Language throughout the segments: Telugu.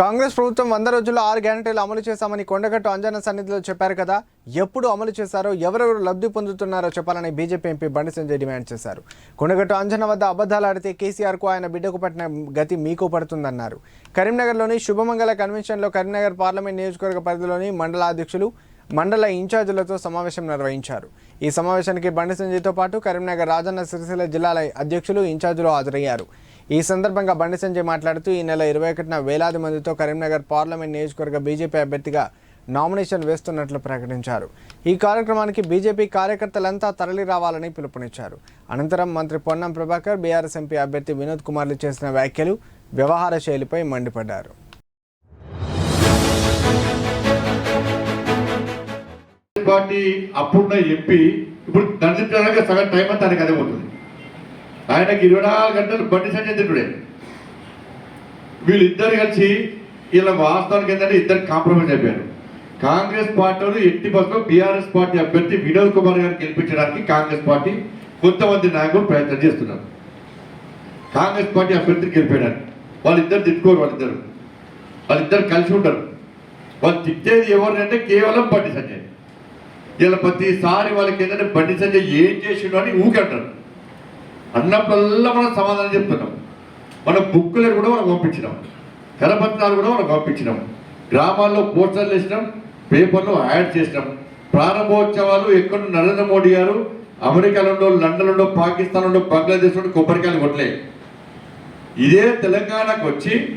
కాంగ్రెస్ ప్రభుత్వం వంద రోజుల్లో ఆరు గ్యారంటీలు అమలు చేశామని కొండగట్టు అంజన సన్నిధిలో చెప్పారు కదా. ఎప్పుడు అమలు చేశారో ఎవరెవరు లబ్ధి పొందుతున్నారో చెప్పాలని BJP MP Bandi Sanjay demand చేశారు. కొండగట్టు అంజన వద్ద అబద్ధాలు ఆడితే కేసీఆర్కు ఆయన బిడ్డకు పట్టిన గతి మీకు పడుతుందన్నారు. కరీంనగర్లోని శుభమంగళ కన్వెన్షన్లో కరీంనగర్ పార్లమెంట్ నియోజకవర్గ పరిధిలోని మండల అధ్యక్షులు మండల ఇన్ఛార్జీలతో సమావేశం నిర్వహించారు. ఈ సమావేశానికి బండి సంజయ్తో పాటు కరీంనగర్ రాజన్న సిరిసిల్ల జిల్లాల అధ్యక్షులు ఇన్ఛార్జీలు హాజరయ్యారు. ఈ సందర్భంగా బండి సంజయ్ మాట్లాడుతూ ఈ నెల ఇరవై ఒకటిన వేలాది మందితో కరీంనగర్ పార్లమెంట్ నియోజకవర్గ బీజేపీ అభ్యర్థిగా నామినేషన్ వేస్తున్నట్లు ప్రకటించారు. ఈ కార్యక్రమానికి బీజేపీ కార్యకర్తలంతా తరలి రావాలని పిలుపునిచ్చారు. అనంతరం మంత్రి పొన్నం ప్రభాకర్ బీఆర్ఎస్ ఎంపీ అభ్యర్థి వినోద్ కుమార్లు చేసిన వ్యాఖ్యలు వ్యవహార శైలిపై మండిపడ్డారు. పార్టీ అప్పుడున్న ఎంపీ ఇప్పుడు దండించడానికి సగం టైం అంతా అదే పోతుంది. ఆయనకి ఇరవై నాలుగు గంటలు బండి సంజయ్ తిట్టుడే. వీళ్ళిద్దరు కలిసి ఇలా వాస్తవానికి ఏంటంటే ఇద్దరు కాంప్రమైజ్ అయిపోయారు. కాంగ్రెస్ పార్టీలు ఎట్టి బస్సులో బీఆర్ఎస్ పార్టీ అభ్యర్థి వినోద్ కుమార్ గారిని గెలిపించడానికి కాంగ్రెస్ పార్టీ కొంతమంది నాయకులు ప్రయత్నం చేస్తున్నారు. కాంగ్రెస్ పార్టీ అభ్యర్థిని గెలిపేయడానికి. వాళ్ళిద్దరు తిట్టుకోరు వాళ్ళిద్దరు. వాళ్ళిద్దరు కలిసి ఉంటారు. వాళ్ళు తిట్టేది ఎవరినంటే కేవలం బండి సంజయ్. ఇలా ప్రతిసారి వాళ్ళకి ఏంటంటే బండి సంజయ్ ఏం చేసిండో అని ఊకంటారు అన్నప్పుడల్లా మనం సమాధానం చెప్తున్నాం. మన బుక్కులను కూడా మనం పంపించినాం. కరపత్రాలు కూడా మనం పంపించినాం. గ్రామాల్లో పోస్టర్లు వేసినాం పేపర్లో యాడ్ చేసినాం. ప్రారంభోత్సవాలు ఎక్కడ నరేంద్ర మోడీ గారు అమెరికాలో లండన్లో పాకిస్తాన్లో బంగ్లాదేశ్లో కొబ్బరికాయలు కొట్టలే. ఇదే తెలంగాణకు వచ్చి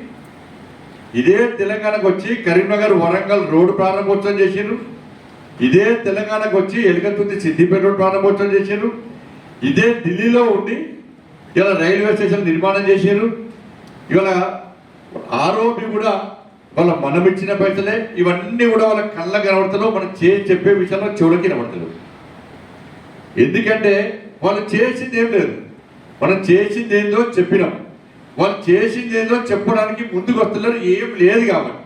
ఇదే తెలంగాణకు వచ్చి కరీంనగర్ వరంగల్ రోడ్డు ప్రారంభోత్సవం చేసిండ్రు. ఇదే తెలంగాణకు వచ్చి ఎలుగతుంది సిద్దిపేట రోడ్డు ప్రారంభోత్సవం చేశారు ఇదే ఢిల్లీలో ఉండి ఇలా రైల్వే స్టేషన్ నిర్మాణం చేశారు ఇవాళ ఆరోపి కూడా వాళ్ళ మనం ఇచ్చిన పైసలే ఇవన్నీ కూడా వాళ్ళ కళ్ళ కనబడతలో మనం చేసి చెప్పే విషయంలో చెవులకి కనబడతలు ఎందుకంటే వాళ్ళు చేసింది ఏం లేదు. మనం చేసింది ఏందో చెప్పినాం. వాళ్ళు చేసింది ఏందో చెప్పడానికి ముందుకు వస్తున్నారు ఏం లేదు కాబట్టి.